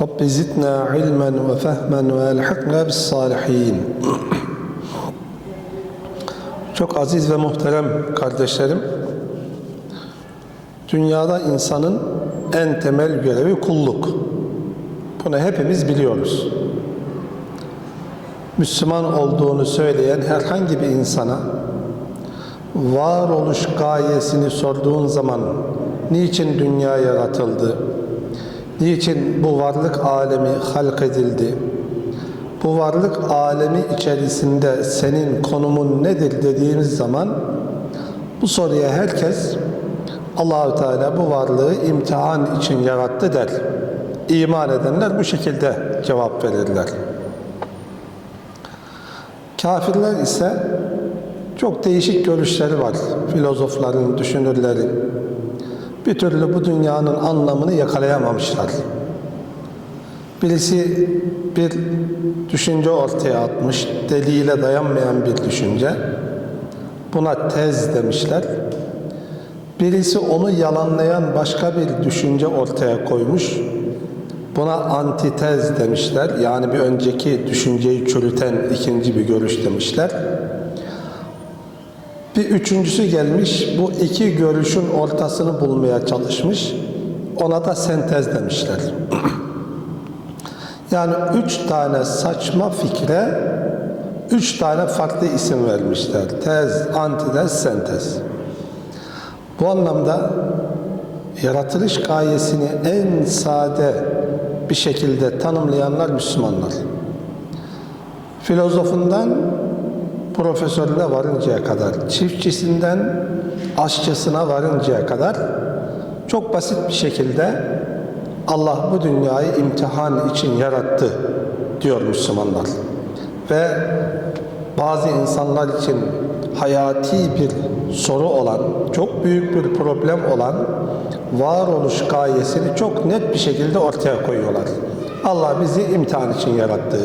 Rabbi zidna ilmen ve fehmen ve elhikna bis salihin. Çok aziz ve muhterem kardeşlerim, dünyada insanın en temel görevi kulluk. Bunu hepimiz biliyoruz. Müslüman olduğunu söyleyen herhangi bir insana varoluş gayesini sorduğun zaman niçin dünya yaratıldı? Niçin bu varlık alemi halk edildi, bu varlık alemi içerisinde senin konumun nedir dediğimiz zaman bu soruya herkes Allahü Teala bu varlığı imtihan için yarattı der. İman edenler bu şekilde cevap verirler. Kafirler ise çok değişik görüşleri var. Filozofların, düşünürlerin. Bir türlü bu dünyanın anlamını yakalayamamışlar. Birisi bir düşünce ortaya atmış, delile dayanmayan bir düşünce. Buna tez demişler. Birisi onu yalanlayan başka bir düşünce ortaya koymuş. Buna antitez demişler. Yani bir önceki düşünceyi çürüten ikinci bir görüş demişler. Bir üçüncüsü gelmiş, bu iki görüşün ortasını bulmaya çalışmış. Ona da sentez demişler. Yani üç tane saçma fikre üç tane farklı isim vermişler. Tez, antitez, sentez. Bu anlamda yaratılış gayesini en sade bir şekilde tanımlayanlar Müslümanlar. Filozofundan profesörüne varıncaya kadar, çiftçisinden aşçısına varıncaya kadar çok basit bir şekilde Allah bu dünyayı imtihan için yarattı diyor Müslümanlar. Ve bazı insanlar için hayati bir soru olan, çok büyük bir problem olan varoluş gayesini çok net bir şekilde ortaya koyuyorlar. Allah bizi imtihan için yarattı.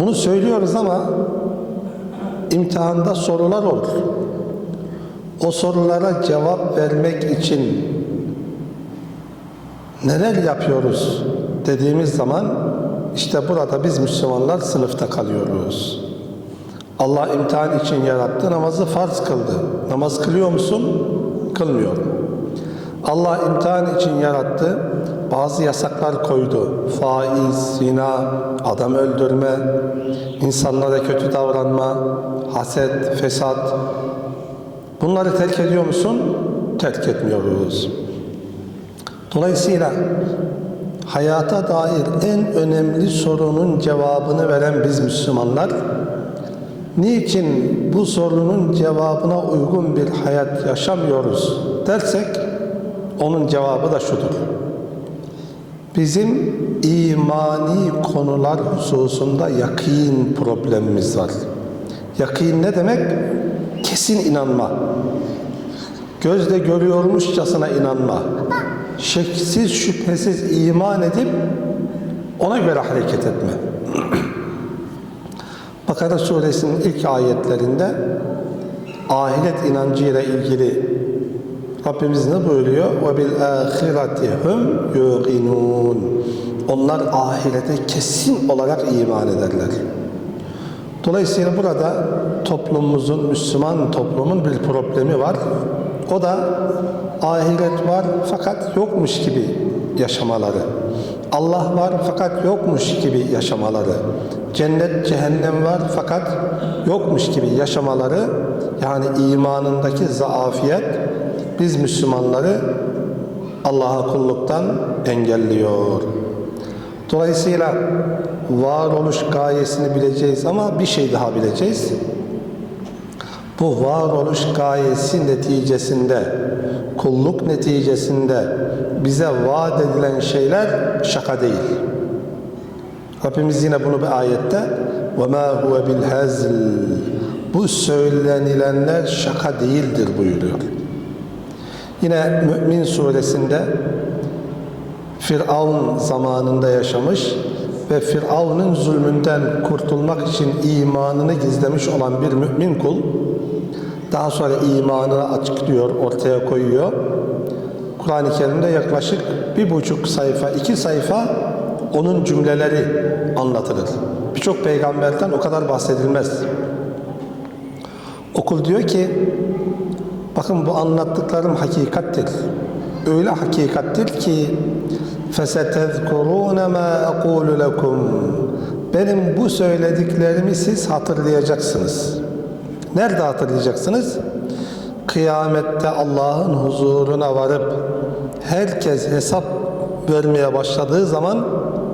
Bunu söylüyoruz ama imtihanda sorular olur. O sorulara cevap vermek için neler yapıyoruz dediğimiz zaman işte burada biz Müslümanlar sınıfta kalıyoruz. Allah imtihan için yarattı, namazı farz kıldı. Namaz kılıyor musun? Kılmıyorum. Allah imtihan için yarattı, bazı yasaklar koydu. Faiz, zina, adam öldürme, insanlara kötü davranma, haset, fesat. Bunları terk ediyor musun? Terk etmiyoruz. Dolayısıyla hayata dair en önemli sorunun cevabını veren biz Müslümanlar, niçin bu sorunun cevabına uygun bir hayat yaşamıyoruz dersek, onun cevabı da şudur. Bizim imani konular hususunda yakin problemimiz var. Yakin ne demek? Kesin inanma. Gözle görüyormuşçasına inanma. Şeksiz şüphesiz iman edip ona göre hareket etme. Bakara suresinin ilk ayetlerinde ahiret inancıyla ilgili Rabbimiz ne buyuruyor? Ve bil ahireti hum yuqinun. Onlar ahirete kesin olarak iman ederler. Dolayısıyla burada toplumumuzun, Müslüman toplumun bir problemi var. O da ahiret var fakat yokmuş gibi yaşamaları. Allah var fakat yokmuş gibi yaşamaları. Cennet, cehennem var fakat yokmuş gibi yaşamaları. Yani imanındaki zaafiyet biz Müslümanları Allah'a kulluktan engelliyor. Dolayısıyla varoluş gayesini bileceğiz ama bir şey daha bileceğiz. Bu varoluş gayesi neticesinde, kulluk neticesinde bize vaat edilen şeyler şaka değil. Rabbimiz yine bunu bir ayette وَمَا هُوَ بِالْهَزْلِ Bu söylenilenler şaka değildir buyuruyor. Yine Mü'min suresinde Firavun zamanında yaşamış ve Firavun'un zulmünden kurtulmak için imanını gizlemiş olan bir mümin kul daha sonra imanını açıklıyor, ortaya koyuyor. Kur'an-ı Kerim'de yaklaşık bir buçuk sayfa, iki sayfa onun cümleleri anlatılır. Birçok peygamberden o kadar bahsedilmez. Okul diyor ki, bakın bu anlattıklarım hakikattir. Öyle hakikattir ki فَسَتَذْكُرُونَ مَا أَقُولُ لَكُمْ Benim bu söylediklerimi siz hatırlayacaksınız. Nerede hatırlayacaksınız? Kıyamette Allah'ın huzuruna varıp herkes hesap vermeye başladığı zaman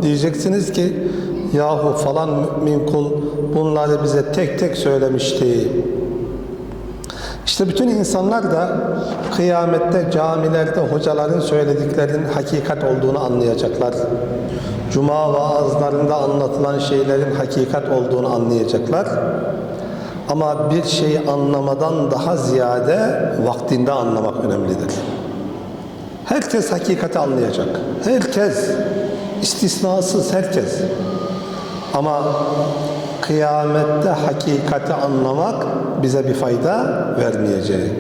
diyeceksiniz ki yahu falan mümin kul bunları bize tek tek söylemişti. İşte bütün insanlar da kıyamette camilerde hocaların söylediklerinin hakikat olduğunu anlayacaklar. Cuma vaazlarında anlatılan şeylerin hakikat olduğunu anlayacaklar. Ama bir şeyi anlamadan daha ziyade vaktinde anlamak önemlidir. Herkes hakikati anlayacak. Herkes, istisnasız herkes. Ama kıyamette hakikati anlamak bize bir fayda vermeyecek.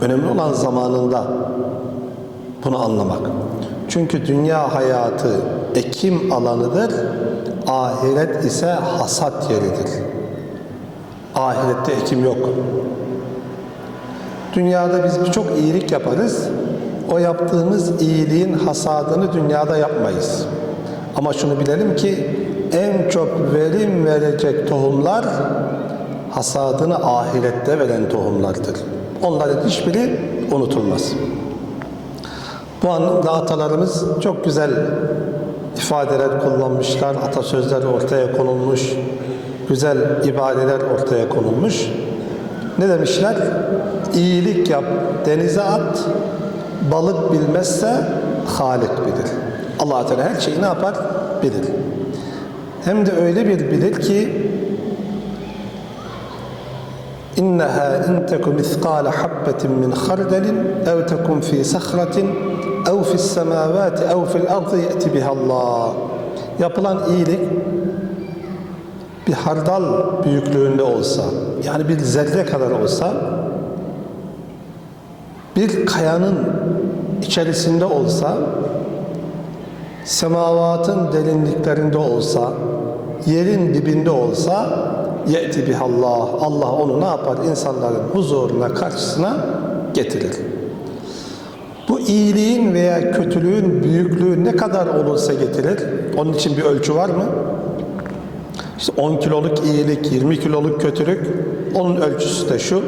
Önemli olan zamanında bunu anlamak. Çünkü dünya hayatı ekim alanıdır, ahiret ise hasat yeridir. Ahirette ekim yok. Dünyada biz birçok iyilik yaparız. O yaptığımız iyiliğin hasadını dünyada yapmayız. Ama şunu bilelim ki en çok verim verecek tohumlar hasadını ahirette veren tohumlardır. Onların hiçbiri unutulmaz. Bu anlamda atalarımız çok güzel ifadeler kullanmışlar, atasözler ortaya konulmuş, güzel ibadeler ortaya konulmuş. Ne demişler? İyilik yap, denize at, balık bilmezse Halik bilir. allah Teala her şeyi ne yapar? Bilir. Hem de öyle bir bilir ki İnneha in teku miskale habbetin min khardalin ev tekun fi sahratin ev fis semavati ev fil ardı ye'ti bihallah. Yapılan iyilik bir hardal büyüklüğünde olsa, yani bir zerre kadar olsa, bir kayanın içerisinde olsa, semavatın derinliklerinde olsa, yerin dibinde olsa, ye'ti bihallah. Allah onu ne yapar? İnsanların huzuruna, karşısına getirir. Bu iyiliğin veya kötülüğün büyüklüğü ne kadar olursa getirir. Onun için bir ölçü var mı? İşte 10 kiloluk iyilik, 20 kiloluk kötülük onun ölçüsü de şu.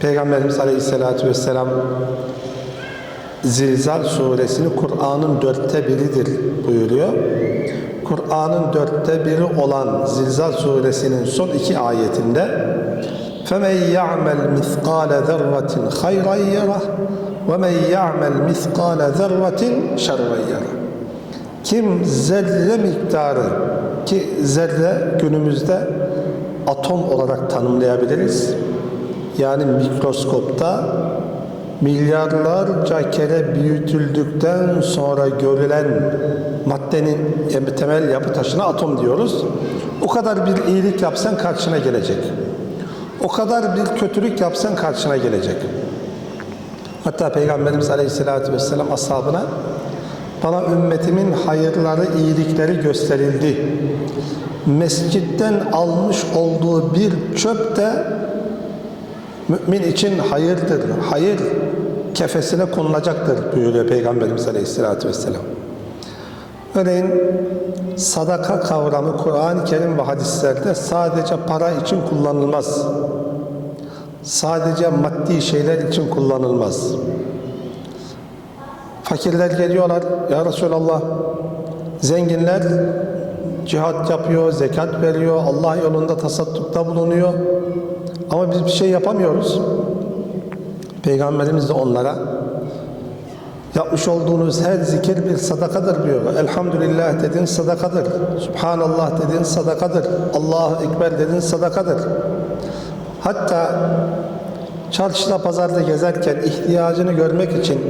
Peygamberimiz Aleyhisselatü Vesselam Zilzal suresini Kur'an'ın dörtte biridir buyuruyor. Kur'an'ın dörtte biri olan Zilzal suresinin son iki ayetinde فَمَنْ يَعْمَلْ مِثْقَالَ ذَرَّةٍ خَيْرًا يَرَهُ وَمَنْ يَعْمَلْ مِثْقَالَ ذَرَّةٍ شَرًّا يَرَهُ Kim zerre miktarı ki zerre günümüzde atom olarak tanımlayabiliriz. Yani mikroskopta milyarlarca kere büyütüldükten sonra görülen maddenin temel yapı taşına atom diyoruz. O kadar bir iyilik yapsan karşına gelecek. O kadar bir kötülük yapsan karşına gelecek. Hatta Peygamberimiz Aleyhisselatü Vesselam ashabına bana ümmetimin hayırları, iyilikleri gösterildi. Mescitten almış olduğu bir çöp de mümin için hayırdır. Hayır kefesine konulacaktır buyuruyor Peygamberimiz Aleyhisselatü Vesselam. Örneğin sadaka kavramı Kur'an-ı Kerim ve hadislerde sadece para için kullanılmaz. Sadece maddi şeyler için kullanılmaz. Fakirler geliyorlar, Ya Resulallah, zenginler cihat yapıyor, zekat veriyor, Allah yolunda tasaddukta bulunuyor. Ama biz bir şey yapamıyoruz. Peygamberimiz de onlara Yapmış olduğunuz her zikir bir sadakadır diyor. Elhamdülillah dedin sadakadır. Subhanallah dedin sadakadır. Allahu Ekber dedin sadakadır. Hatta çarşıda pazarda gezerken ihtiyacını görmek için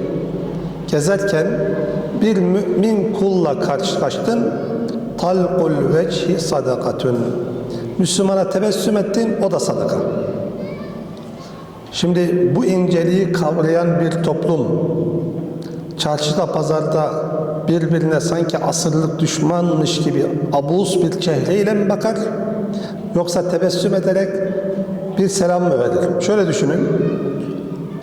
gezerken bir mümin kulla karşılaştın. Talqul vecihi sadakatun. Müslümana tebessüm ettin o da sadaka. Şimdi bu inceliği kavrayan bir toplum çarşıda pazarda birbirine sanki asırlık düşmanmış gibi abuz bir çehreyle mi bakar yoksa tebessüm ederek bir selam mı verir? Şöyle düşünün.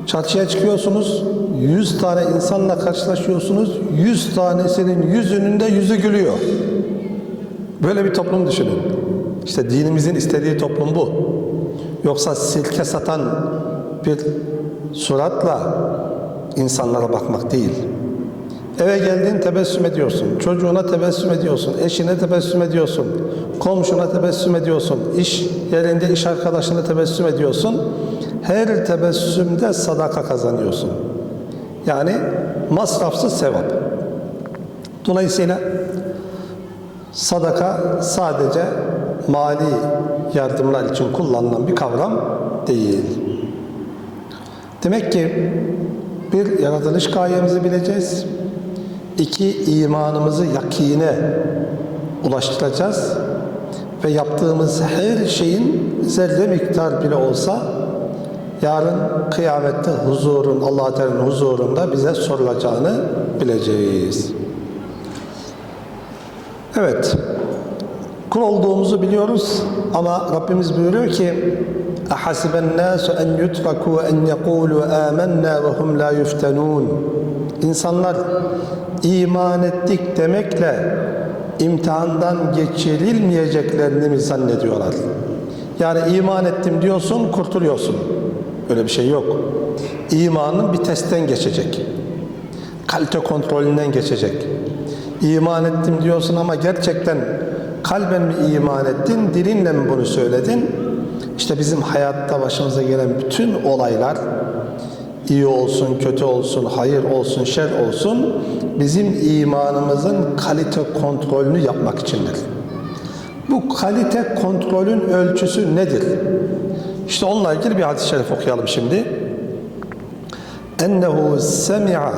Çarşıya çıkıyorsunuz, 100 tane insanla karşılaşıyorsunuz, 100 tanesinin yüzünün de yüzü gülüyor. Böyle bir toplum düşünün. İşte dinimizin istediği toplum bu. Yoksa silke satan bir suratla insanlara bakmak değil. Eve geldin tebessüm ediyorsun. Çocuğuna tebessüm ediyorsun. Eşine tebessüm ediyorsun. Komşuna tebessüm ediyorsun. İş yerinde iş arkadaşına tebessüm ediyorsun. Her tebessümde sadaka kazanıyorsun. Yani masrafsız sevap. Dolayısıyla sadaka sadece mali yardımlar için kullanılan bir kavram değil. Demek ki bir yaratılış gayemizi bileceğiz. İki imanımızı yakine ulaştıracağız ve yaptığımız her şeyin zerre miktar bile olsa yarın kıyamette huzurun Allah Teala'nın huzurunda bize sorulacağını bileceğiz. Evet. Kul olduğumuzu biliyoruz ama Rabbimiz buyuruyor ki اَحَسِبَ النَّاسُ اَنْ يُتْرَكُوا اَنْ يَقُولُوا آمَنَّا وَهُمْ لَا يُفْتَنُونَ İnsanlar iman ettik demekle imtihandan geçirilmeyeceklerini mi zannediyorlar? Yani iman ettim diyorsun, kurtuluyorsun. Öyle bir şey yok. İmanın bir testten geçecek. Kalite kontrolünden geçecek. İman ettim diyorsun ama gerçekten kalben mi iman ettin, dilinle mi bunu söyledin? İşte bizim hayatta başımıza gelen bütün olaylar iyi olsun, kötü olsun, hayır olsun, şer olsun bizim imanımızın kalite kontrolünü yapmak içindir. Bu kalite kontrolün ölçüsü nedir? İşte onunla ilgili bir hadis-i şerif okuyalım şimdi. Ennehu semi'a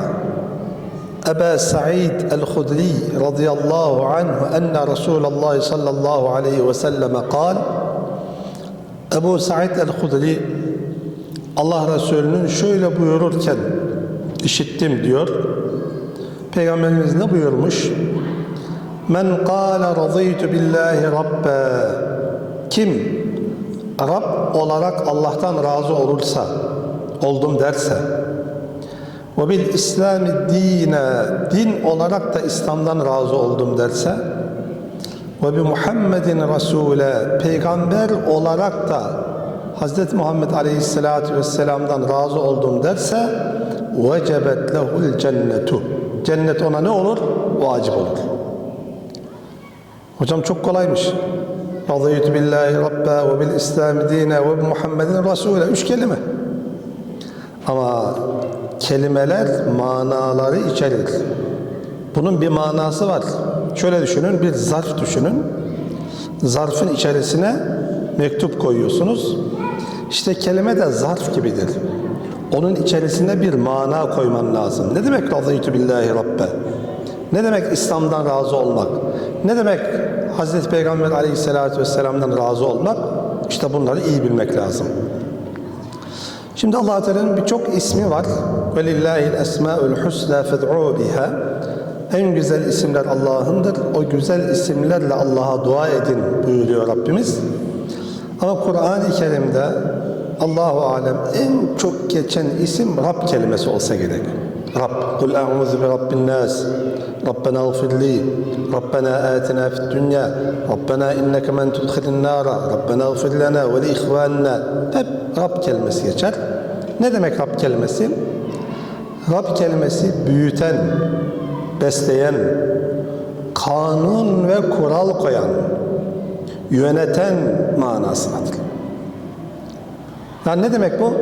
Ebu Sa'id el-Hudri radıyallahu anhu enne Resulullah sallallahu aleyhi ve selleme kal Ebu Sa'id el-Hudri Allah Resulü'nün şöyle buyururken işittim diyor. Peygamberimiz ne buyurmuş? Men kâle razıytu billahi rabbe Kim Rab olarak Allah'tan razı olursa, oldum derse ve bil İslami dine din olarak da İslam'dan razı oldum derse ve bi Muhammedin Rasule peygamber olarak da Hz. Muhammed Aleyhisselatü Vesselam'dan razı oldum derse vecebet lehul cennetu cennet ona ne olur? Vacip olur. Hocam çok kolaymış. Radıytu billahi rabbe ve bil İslami dine ve bi Muhammedin Rasule. Üç kelime. Ama kelimeler manaları içerir. Bunun bir manası var şöyle düşünün, bir zarf düşünün. Zarfın içerisine mektup koyuyorsunuz. İşte kelime de zarf gibidir. Onun içerisinde bir mana koyman lazım. Ne demek radıytu billahi rabbe? Ne demek İslam'dan razı olmak? Ne demek Hazreti Peygamber aleyhissalatü vesselam'dan razı olmak? İşte bunları iyi bilmek lazım. Şimdi Allah Teala'nın birçok ismi var. Velillahil esmaul husna fed'u biha. En güzel isimler Allah'ındır. O güzel isimlerle Allah'a dua edin buyuruyor Rabbimiz. Ama Kur'an-ı Kerim'de Allahu Alem en çok geçen isim Rab kelimesi olsa gerek. Rab. Kul a'udhu bi rabbin nas. Rabbena ighfir li. Rabbena atina fid dunya. Rabbena inneke men tudkhilin nara. Rabbena ighfir lana ve li ihvanina. Hep Rab kelimesi geçer. Ne demek Rab kelimesi? Rab kelimesi büyüten, besleyen, kanun ve kural koyan, yöneten manasındadır. Yani ne demek bu?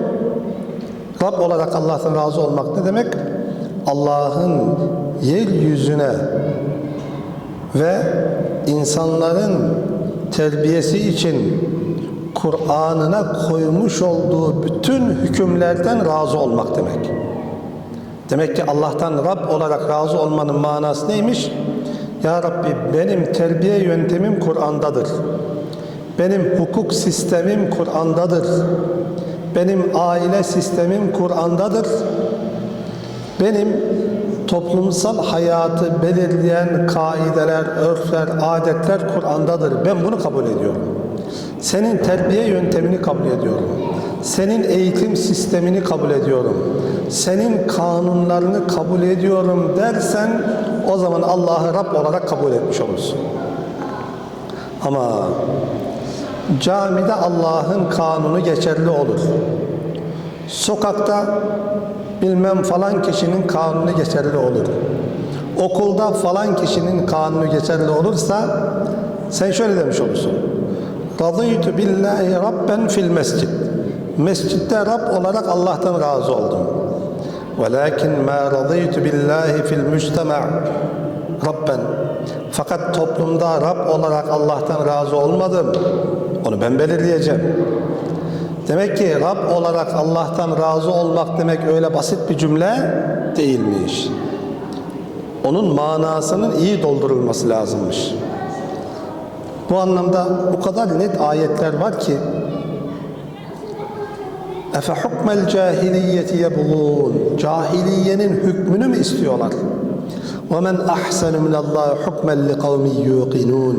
Rab olarak Allah'tan razı olmak ne demek? Allah'ın yeryüzüne ve insanların terbiyesi için Kur'an'ına koymuş olduğu bütün hükümlerden razı olmak demek. Demek ki Allah'tan Rab olarak razı olmanın manası neymiş? Ya Rabbi benim terbiye yöntemim Kur'an'dadır. Benim hukuk sistemim Kur'an'dadır. Benim aile sistemim Kur'an'dadır. Benim toplumsal hayatı belirleyen kaideler, örfler, adetler Kur'an'dadır. Ben bunu kabul ediyorum. Senin terbiye yöntemini kabul ediyorum. Senin eğitim sistemini kabul ediyorum. Senin kanunlarını kabul ediyorum dersen o zaman Allah'ı Rab olarak kabul etmiş olursun. Ama camide Allah'ın kanunu geçerli olur. Sokakta bilmem falan kişinin kanunu geçerli olur. Okulda falan kişinin kanunu geçerli olursa sen şöyle demiş olursun. Radıytu billahi rabben fil mescid. Mescitte Rab olarak Allah'tan razı oldum. Velakin ma radıytu billahi fil müctema' Rabben. Fakat toplumda Rab olarak Allah'tan razı olmadım. Onu ben belirleyeceğim. Demek ki Rab olarak Allah'tan razı olmak demek öyle basit bir cümle değilmiş. Onun manasının iyi doldurulması lazımmış. Bu anlamda o kadar net ayetler var ki Efe hukmel cahiliyeti yebğun Cahiliyenin hükmünü mü istiyorlar? وَمَنْ أَحْسَنُ مِنَ اللّٰهِ حُكْمًا لِقَوْمٍ يُوقِنُونَ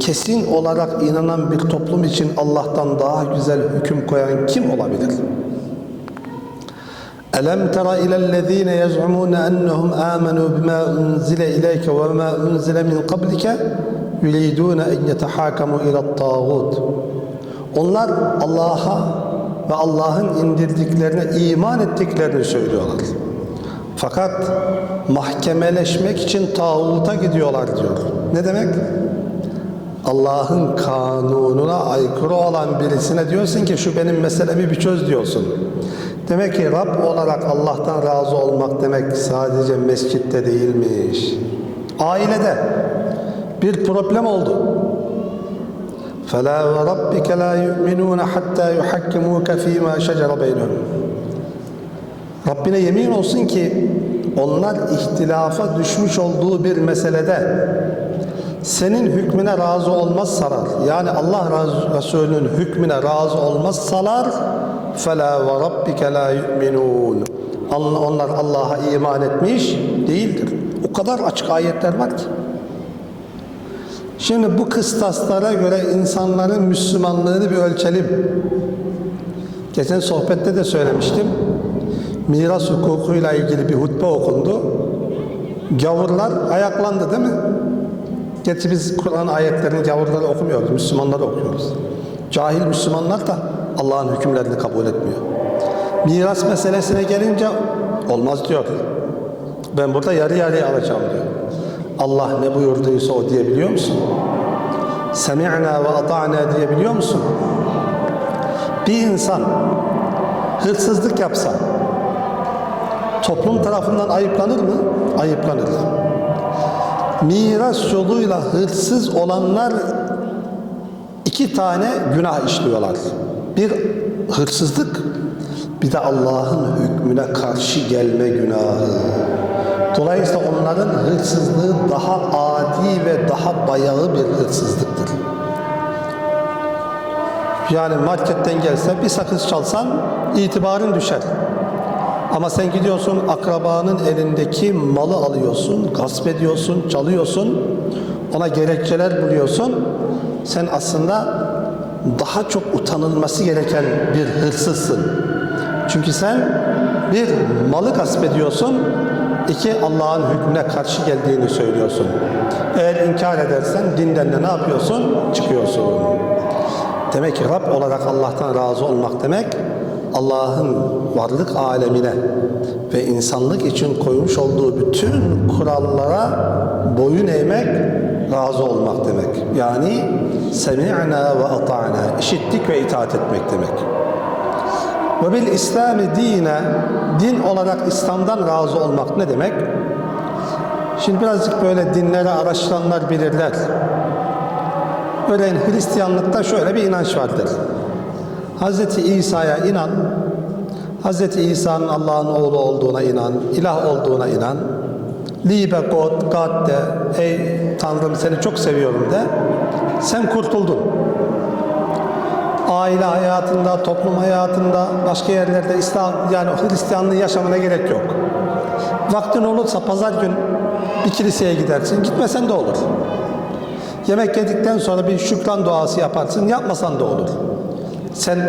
Kesin olarak inanan bir toplum için Allah'tan daha güzel hüküm koyan kim olabilir? ألم تر إلى الذين يزعمون أنهم آمنوا بما أنزل إليك وما أنزل من قبلك يريدون أن يتحاكموا إلى الطاغوت Onlar Allah'a ve Allah'ın indirdiklerine iman ettiklerini söylüyorlar. Fakat mahkemeleşmek için tağuta gidiyorlar diyor. Ne demek? Allah'ın kanununa aykırı olan birisine diyorsun ki şu benim meselemi bir çöz diyorsun. Demek ki Rab olarak Allah'tan razı olmak demek sadece mescitte değilmiş. Ailede bir problem oldu. فَلَا وَرَبِّكَ لَا يُؤْمِنُونَ حَتَّى يُحَكِّمُوكَ ف۪ي مَا شَجَرَ بَيْنَهُمْ Rabbine yemin olsun ki onlar ihtilafa düşmüş olduğu bir meselede senin hükmüne razı olmazsalar yani Allah Resulü'nün hükmüne razı olmazsalar فَلَا وَرَبِّكَ لَا يُؤْمِنُونَ Onlar Allah'a iman etmiş değildir. O kadar açık ayetler var ki. Şimdi bu kıstaslara göre insanların Müslümanlığını bir ölçelim. Geçen sohbette de söylemiştim. Miras hukukuyla ilgili bir hutbe okundu. Gavurlar ayaklandı değil mi? Gerçi biz Kur'an ayetlerini gavurları okumuyoruz, Müslümanları okuyoruz. Cahil Müslümanlar da Allah'ın hükümlerini kabul etmiyor. Miras meselesine gelince olmaz diyor. Ben burada yarı yarıya alacağım diyor. Allah ne buyurduysa o diyebiliyor musun? Semi'na ve ata'na diyebiliyor musun? Bir insan hırsızlık yapsa toplum tarafından ayıplanır mı? Ayıplanır. Miras yoluyla hırsız olanlar iki tane günah işliyorlar. Bir hırsızlık, bir de Allah'ın hükmüne karşı gelme günahı. Dolayısıyla onların hırsızlığı daha adi ve daha bayağı bir hırsızlıktır. Yani marketten gelse bir sakız çalsan itibarın düşer. Ama sen gidiyorsun akrabanın elindeki malı alıyorsun, gasp ediyorsun, çalıyorsun, ona gerekçeler buluyorsun. Sen aslında daha çok utanılması gereken bir hırsızsın. Çünkü sen bir malı gasp ediyorsun, iki Allah'ın hükmüne karşı geldiğini söylüyorsun. Eğer inkar edersen dinden de ne yapıyorsun? Çıkıyorsun. Demek ki Rab olarak Allah'tan razı olmak demek, Allah'ın varlık alemine ve insanlık için koymuş olduğu bütün kurallara boyun eğmek, razı olmak demek. Yani semi'na ve ata'na, işittik ve itaat etmek demek. Ve bil İslami dine din olarak İslam'dan razı olmak ne demek? Şimdi birazcık böyle dinleri araştıranlar bilirler. Örneğin Hristiyanlıkta şöyle bir inanç vardır. Hz. İsa'ya inan, Hz. İsa'nın Allah'ın oğlu olduğuna inan, ilah olduğuna inan. Liebe Gott, Gott de, ey Tanrım seni çok seviyorum de. Sen kurtuldun. Aile hayatında, toplum hayatında, başka yerlerde İslam yani Hristiyanlığı yaşamına gerek yok. Vaktin olursa pazar gün bir kiliseye gidersin, gitmesen de olur. Yemek yedikten sonra bir şükran duası yaparsın, yapmasan da olur. Sen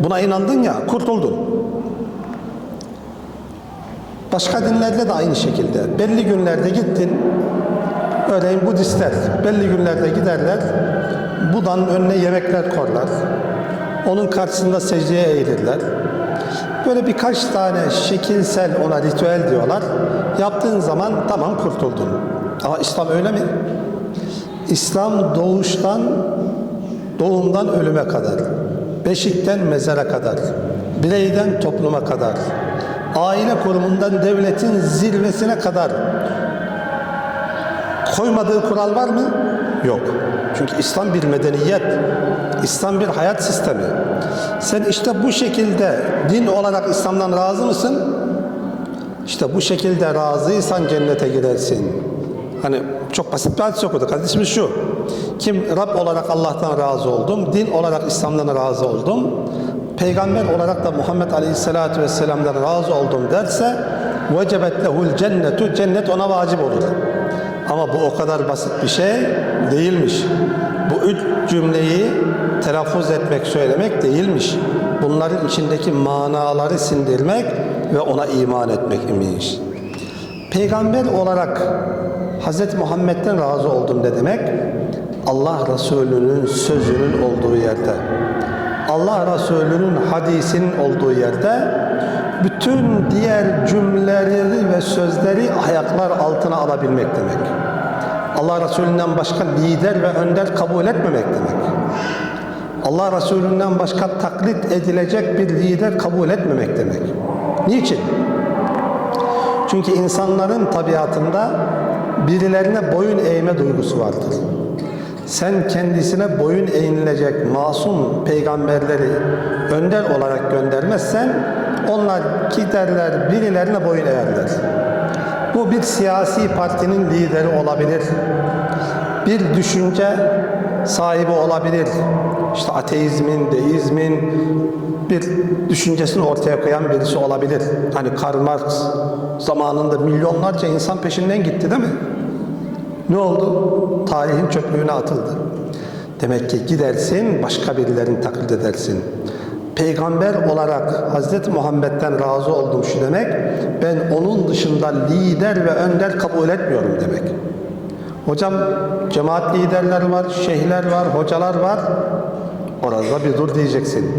buna inandın ya, kurtuldun. Başka dinlerde de aynı şekilde. Belli günlerde gittin, örneğin Budistler belli günlerde giderler, Buda'nın önüne yemekler korlar. Onun karşısında secdeye eğilirler. Böyle birkaç tane şekilsel ona ritüel diyorlar. Yaptığın zaman tamam kurtuldun. Ama İslam öyle mi? İslam doğuştan, doğumdan ölüme kadar, beşikten mezara kadar, bireyden topluma kadar, aile kurumundan devletin zirvesine kadar koymadığı kural var mı? Yok. Çünkü İslam bir medeniyet. İslam bir hayat sistemi. Sen işte bu şekilde din olarak İslam'dan razı mısın? İşte bu şekilde razıysan cennete gidersin. Hani çok basit bir hadis okuduk. Hadisimiz şu. Kim Rab olarak Allah'tan razı oldum, din olarak İslam'dan razı oldum, peygamber olarak da Muhammed Aleyhisselatü Vesselam'dan razı oldum derse vecebet lehul cennetu cennet ona vacip olur. Ama bu o kadar basit bir şey değilmiş. Bu üç cümleyi telaffuz etmek, söylemek değilmiş. Bunların içindeki manaları sindirmek ve ona iman etmek imiş. Peygamber olarak Hz. Muhammed'den razı oldum ne demek? Allah Resulü'nün sözünün olduğu yerde, Allah Resulü'nün hadisinin olduğu yerde bütün diğer cümleleri ve sözleri ayaklar altına alabilmek demek. Allah Resulü'nden başka lider ve önder kabul etmemek demek. Allah Resulü'nden başka taklit edilecek bir lider kabul etmemek demek. Niçin? Çünkü insanların tabiatında birilerine boyun eğme duygusu vardır. Sen kendisine boyun eğinilecek masum peygamberleri önder olarak göndermezsen onlar giderler birilerine boyun eğerler. Bu bir siyasi partinin lideri olabilir. Bir düşünce sahibi olabilir. İşte ateizmin, deizmin bir düşüncesini ortaya koyan birisi olabilir. Hani Karl Marx zamanında milyonlarca insan peşinden gitti değil mi? Ne oldu? Tarihin çöplüğüne atıldı. Demek ki gidersin başka birilerini taklit edersin. Peygamber olarak Hz. Muhammed'den razı oldum şu demek, ben onun dışında lider ve önder kabul etmiyorum demek. Hocam cemaat liderler var, şeyhler var, hocalar var. Orada bir dur diyeceksin.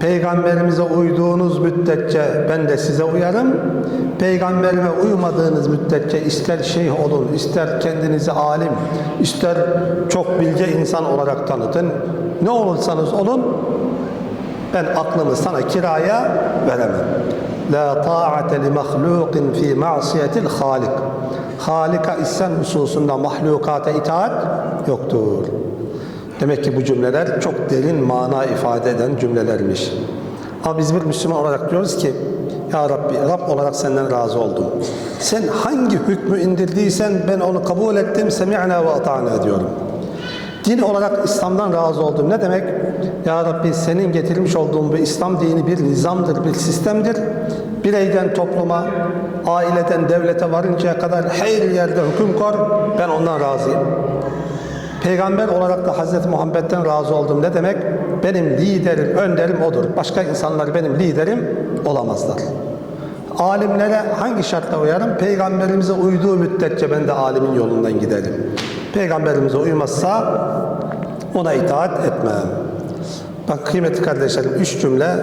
Peygamberimize uyduğunuz müddetçe ben de size uyarım. Peygamberime uymadığınız müddetçe ister şeyh olun, ister kendinizi alim, ister çok bilge insan olarak tanıtın. Ne olursanız olun ben aklımı sana kiraya veremem. La ta'ate li mahlukin fi ma'siyetil halik. Halika isyan hususunda mahlukata itaat yoktur. Demek ki bu cümleler çok derin mana ifade eden cümlelermiş. Ama biz bir Müslüman olarak diyoruz ki Ya Rabbi, Rab olarak senden razı oldum. Sen hangi hükmü indirdiysen ben onu kabul ettim. Semi'na ve ata'na diyorum. Din olarak İslam'dan razı oldum. Ne demek? Ya Rabbi senin getirmiş olduğun bu İslam dini bir nizamdır, bir sistemdir. Bireyden topluma, aileden devlete varıncaya kadar her yerde hüküm kor. Ben ondan razıyım. Peygamber olarak da Hz. Muhammed'den razı oldum. Ne demek? Benim liderim, önderim odur. Başka insanlar benim liderim olamazlar. Alimlere hangi şartla uyarım? Peygamberimize uyduğu müddetçe ben de alimin yolundan giderim. Peygamberimize uymazsa ona itaat etmem. Bak kıymetli kardeşlerim üç cümle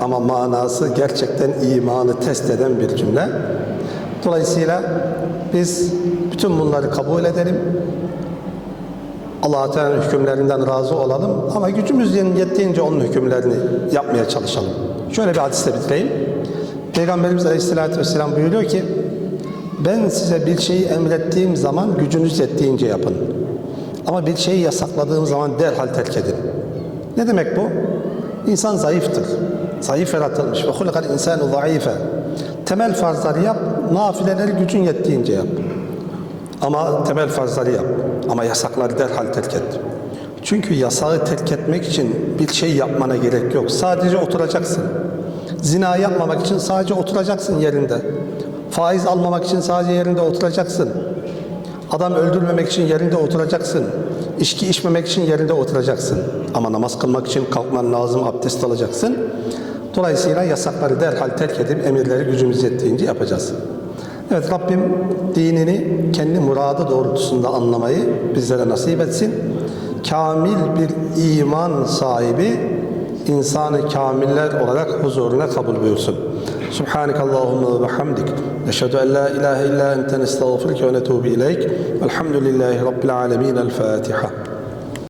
ama manası gerçekten imanı test eden bir cümle. Dolayısıyla biz bütün bunları kabul edelim. Allah Teala'nın hükümlerinden razı olalım ama gücümüz yettiğince onun hükümlerini yapmaya çalışalım. Şöyle bir hadisle bitireyim. Peygamberimiz Aleyhisselatü Vesselam buyuruyor ki ben size bir şeyi emrettiğim zaman gücünüz yettiğince yapın. Ama bir şeyi yasakladığım zaman derhal terk edin. Ne demek bu? İnsan zayıftır. Zayıf yaratılmış. Ve hulikal insanu zayıfe. Temel farzları yap, nafileleri gücün yettiğince yap. Ama temel farzları yap. Ama yasakları derhal terk et. Çünkü yasağı terk etmek için bir şey yapmana gerek yok. Sadece oturacaksın. Zina yapmamak için sadece oturacaksın yerinde. Faiz almamak için sadece yerinde oturacaksın. Adam öldürmemek için yerinde oturacaksın. İçki içmemek için yerinde oturacaksın. Ama namaz kılmak için kalkman lazım, abdest alacaksın. Dolayısıyla yasakları derhal terk edip emirleri gücümüz yettiğince yapacağız. Evet Rabbim dinini kendi muradı doğrultusunda anlamayı bizlere nasip etsin. Kamil bir iman sahibi insanı kamiller olarak huzuruna kabul buyursun. سبحانك اللهم وبحمدك نشهد أن لا إله إلا أنت نستغفرك ونتوب إليك والحمد لله رب العالمين الفاتحة.